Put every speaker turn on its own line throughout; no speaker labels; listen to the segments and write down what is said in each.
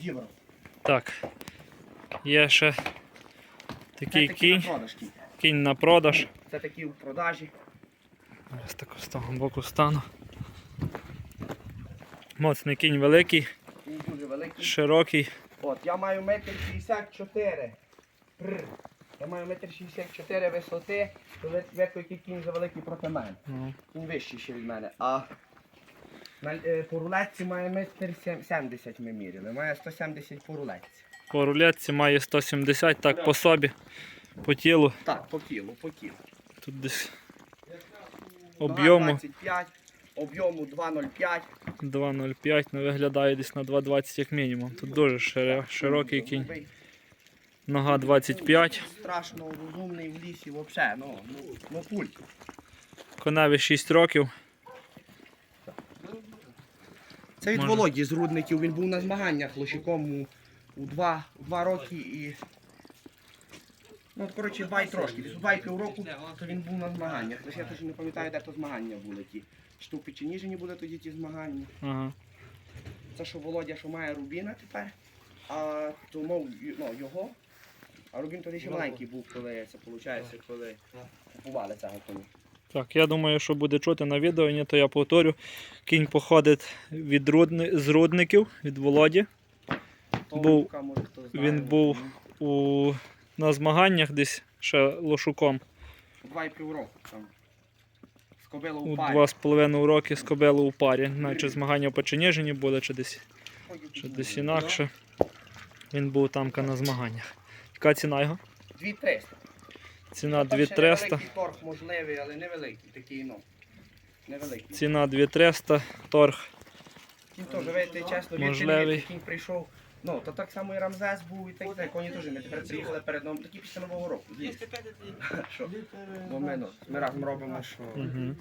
Євро.
Так. Є ще такий кінь.
кінь.
Кінь на продаж.
Це такі в продажі.
Ось так з того боку стану. Моцний кінь великий,
Він дуже великий.
широкий.
От, я маю метр 64. Прр. Я маю метр 64 висоти, то ви який кінь за великий проти мене.
Ну,
Він вищий ще від мене. А на, е, по рулетці має метр сем- 70 ми міряли. Має 170 по рулетці.
По рулетці має 170, так по собі, по тілу.
Так, по кілу, по кілу.
Тут десь об'єму
25, об'єму 2,05.
2,05, ну виглядає десь на 2,20 як мінімум. Тут дуже широ- широкий кінь.
Голубий.
Нога 25,
Страшно розумний в лісі взагалі. Ну, ну, ну пульт.
коневі 6 років.
Це від
Може.
Володі з рудників. Він був на змаганнях лошиком у, у два, два роки і. Ну, коротше, і трошки. Десь у два і півроку, то він був на змаганнях. Лише я теж не пам'ятаю, де то змагання були ті. Чи то в Печеніжині були тоді ті змагання.
Ага.
Це що Володя, що має Рубіна тепер, а то мов ну, його. А Рубін тоді ще маленький був, коли це виходить, коли купували цього коня.
Так, я думаю, що буде чути на відео, ні, то я повторю. Кінь походить від рудни... з рудників, від Володі. Був- він був У... На змаганнях десь ще лошуком.
Два і півроку там. З
У
парі.
два з половиною роки з кобилу у парі. Наче змагання в Печеніжині були, чи десь, чи десь інакше. Він був там на змаганнях. Яка ціна його?
2300.
Ціна 2300.
Невеликий торг можливий, але невеликий такий, ну. Невеликий.
Ціна 2300, торг.
Кінь теж, видите, чесно,
Можливий.
кінь прийшов. Ну, то так само і Рамзес був, і так далі. Коні теж ми тепер приїхали перед новим, такі після Нового року. Є. Що? Бо ми, ну, ми разом робимо, що...
Угу.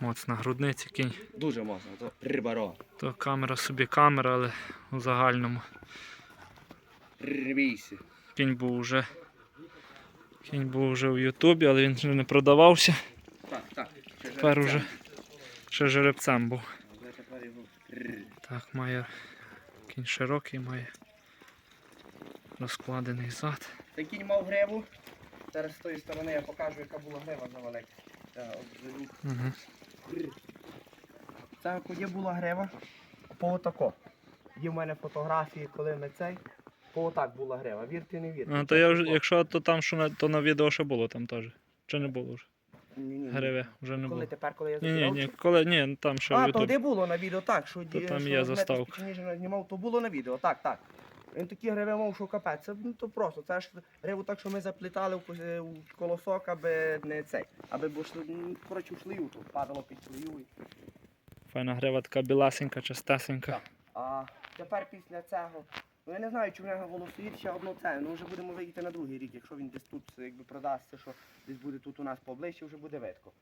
Моцна грудниця кінь.
Дуже можна, то рибаро.
То камера собі камера, але у загальному.
Рибійся.
Кінь був вже. Кінь був вже в Ютубі, але він вже не продавався.
Так, так. ще
Тепер уже ще жеребцем був. Так, має кінь широкий, має розкладений зад.
Цей кінь мав гриву. Зараз з тої сторони я покажу, яка була грива велика.
Угу.
Це коли була грива, по отако. Є в мене фотографії, коли ми цей. По отак була грива. Вірте, не вірте.
А, то я вже, якщо то там, що на, то на відео ще було там теж. Чи не було вже?
Ні, ні, ні.
Гриве, вже не
Коли
було.
тепер, коли я
Ні, ні,
забирав?
ні, коли ні, там ще в
А,
Ютубі.
тоді було на відео, так, що,
То
ді-
там
що Дмитро
заставка.
Спіченіжина знімав, то було на відео, так, так. Він такі гриви мав, що капець. Це ну, то просто. Це ж гриву так, що ми заплітали в, е, колосок, аби не цей. Аби бо йшли, ну, коротше, в шлею, то падало під шлею.
Файна грива така біласенька, чистесенька.
А тепер після цього. Ну я не знаю, чи в нього голосують ще одно це. Ну вже будемо виїхати на другий рік, якщо він десь тут якби продасться, що десь буде тут у нас поближче, вже буде видко.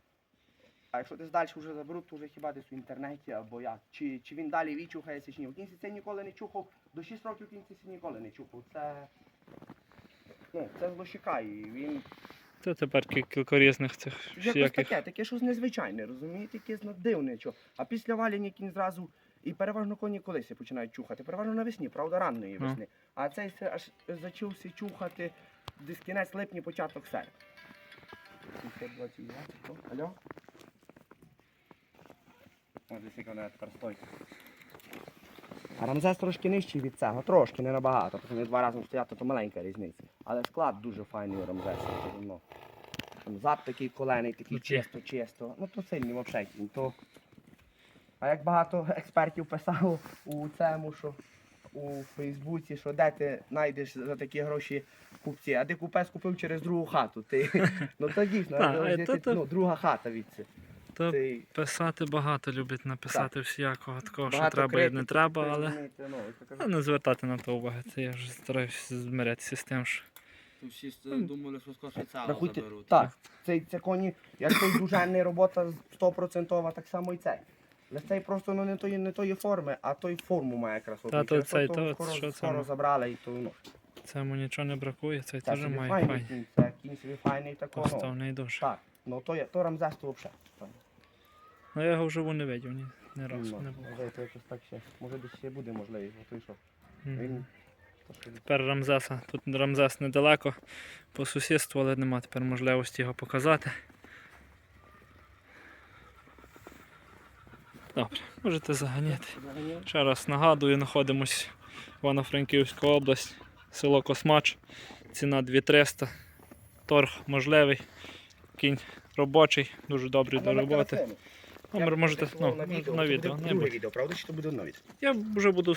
А якщо десь далі вже заберуть, то вже хіба десь в інтернеті або як. Чи, чи він далі відчухається, чи ні. В кінці це ніколи не чухав. До 6 років в кінці це ніколи не чухав. Це. Ну, це з лошика, і він
Це тепер кілька різних цих
Якось таке, таке щось незвичайне, розумієте, якесь дивне. Що. А після валяння кінь зразу, і переважно коні колись починають чухати. Переважно навесні, правда, ранної весни. А цей аж зачувся чухати десь кінець липня, початок серпня. Алло? О, десь вона тепер. А Рамзес трошки нижчий від цього, трошки, не набагато, тому два рази стоять, то маленька різниця. Але склад дуже файний у Рамзеса. Там зад такий колений, такий чисто, чисто. Ну то сильний взагалі. То... А як багато експертів писало у цьому, що у Фейсбуці, що де ти знайдеш за такі гроші купці, а ти купець купив через другу хату. Ти... Ну то дійсно, ну,
то-
ну, друга хата від це.
То
Ти...
писати багато любить написати всякого такого, що
багато
треба і не треба, але
розумієте, ну, кажу,
не звертати на то уваги. Це я вже стараюся змирятися з тим, що
всі думали, що скоро швейцара
Рахуйте,
заберуть.
так, цей, це коні, як той дужанний робота 100%, так само і цей. Але цей просто ну, не тої, не тої форми, а той форму має красоту.
Та, то цей,
то
то,
скоро,
що це
скоро
ми?
забрали і то ну.
цьому нічого не бракує, цей
Це
теж має
файний це кінь собі файний такого.
Поставний дуже.
Так, ну то, то Рамзес то взагалі.
Ну я його вживу не видів, ні, ні разу
Ну,
не було.
може, якось так ще. Може десь ще буде можливість, що. Він. то, що він-
Тепер Рамзеса. Тут Рамзес недалеко по сусідству, але нема тепер можливості його показати. Добре, можете заганяти. Ще раз нагадую, знаходимось Івано-Франківська область, село Космач, ціна 2300, торг можливий, кінь робочий, дуже добрий
А
до роботи.
телефону?
Номер
Я
можете ну,
на відео.
на відео.
буде друге відео, правда, чи то буде одно відео?
Я вже буду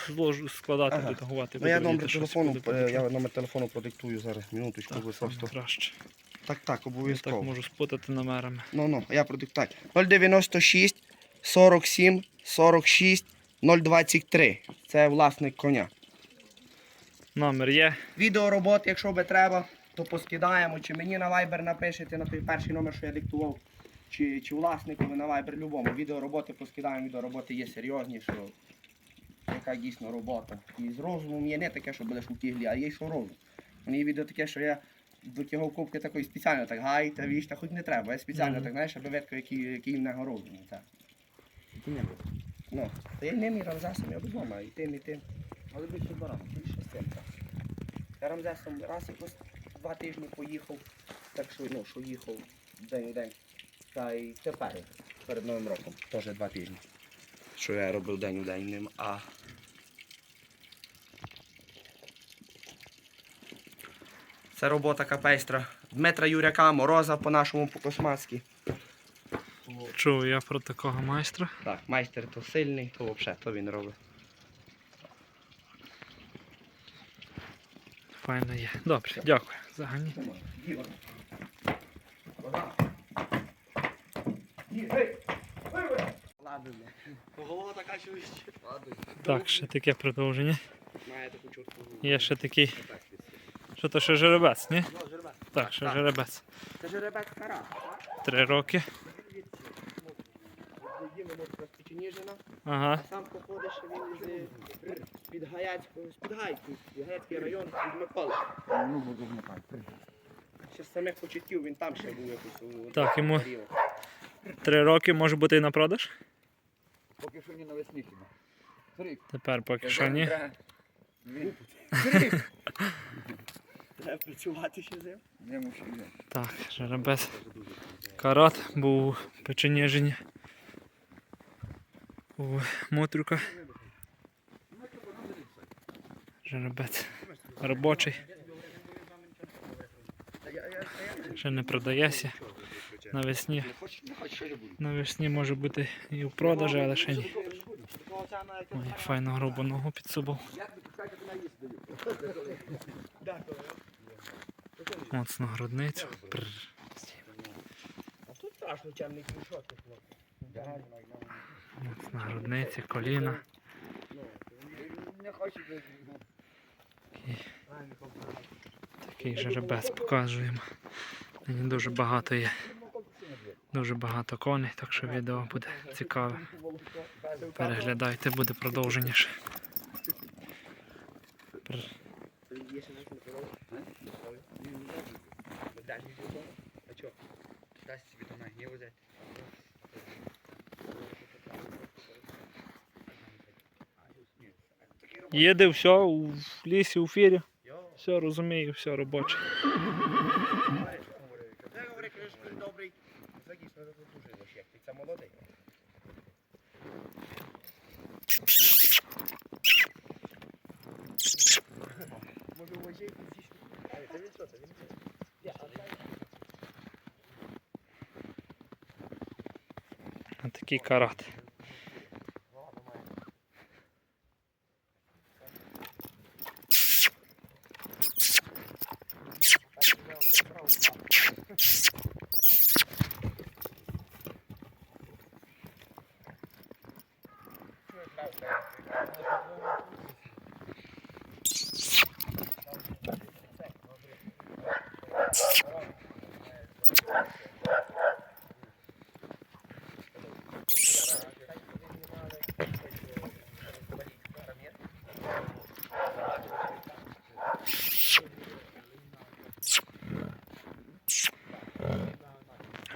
складати,
Ага.
редагувати.
Ну я номер телефону, е, я номер телефону продиктую зараз, минуточку,
Так,
ви просто.
краще.
Так, так,
Я так
обов'язково.
можу спутати номерами.
Ну, ну, я продиктую. 096 47 46 023. Це власник коня.
Номер є.
Відео роботи, якщо би треба, то поскидаємо. Чи мені на Viber напишете на той перший номер, що я диктував, чи, чи власникові на Viber любому. Відео роботи поскидаємо, відео роботи є серйозні, що яка дійсно робота. І з розумом є не таке, що будеш у тіглі, а є що розум. Мені є відео таке, що я витягав кубки такої спеціально так гай та віч, та хоч не треба. Я спеціально
Мгм.
так, знаєш, аби видко, який, який в нього розум. Так. Ну, та я ним і Рамзесом, я вдома, і тим, і тим. Але більше баран, більше з цим. Я Рамзесом раз якось два тижні поїхав, так що, ну, що їхав день у день. Та й тепер, перед Новим роком, теж два тижні. Що я робив день у день ним, а. Це робота капейстра. Дмитра Юряка, Мороза по-нашому по-космацьки.
Чув я про такого майстра.
Так, майстер то сильний, то взагалі, то він робить.
Файно є. Добре, дякую. Загані.
Голова така що.
Так, ще таке продовження.
Має таку чутку.
Є ще такий. Що то ще жеребець, ні?
Ну.
Так, ще жеребець.
Це жеребець кара.
Три роки. Ага.
а сам походиш він з під Гаяцького, з під Гайки, Гаяцький район, від Миколи. Ще з самих почуттів він там ще був якось.
Так, йому-. Три роки може бути і на продаж.
Поки що не навесні хіба. Рік.
Тепер поки що ні.
Треба працювати ще з ним.
Не мушу.
Так, жеребець. Карат був у Печеніжині. У Мотрюка. Жеребець. Робочий. Ще не продається. Навесні. Навесні може бути і в продажі, але ще ні. Має файну грубу ногу під собою. Моцну грудницю. Моцна грудниця, коліна.
Не хочу.
Такий жеребець показуємо. Мені дуже багато є. Дуже багато коней, так що відео буде цікаве. Переглядайте, буде продовження ще. Пр-
Є ще щось не подобається? Даш відео вдома? А чого?
Дасть собі до не взяти.
Їде все у лісі, у фірі. Все розумію, все робоче.
Це говорить, що він добрий. Це дійсно дуже защептий. Це молодий. Може у воді зійшли. Це він що, це він
Такий карат.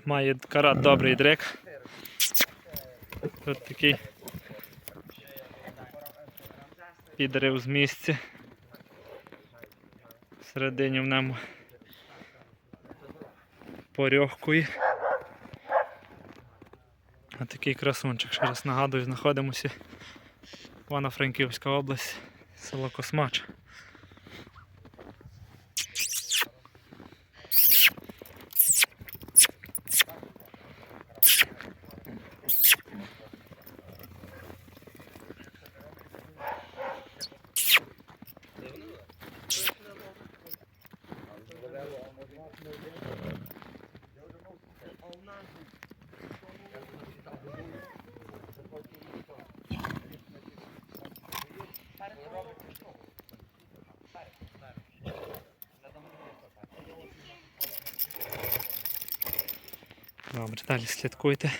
Має карат добрий дрек. Тут такий підрив з місця. Всередині в ньому порьохкує. А такий красунчик, ще раз нагадую, знаходимося Івано-Франківська область, село Космач. Добре, далі слідкуйте.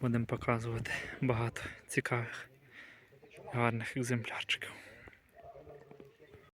Будемо показувати багато цікавих, гарних екземплярчиків.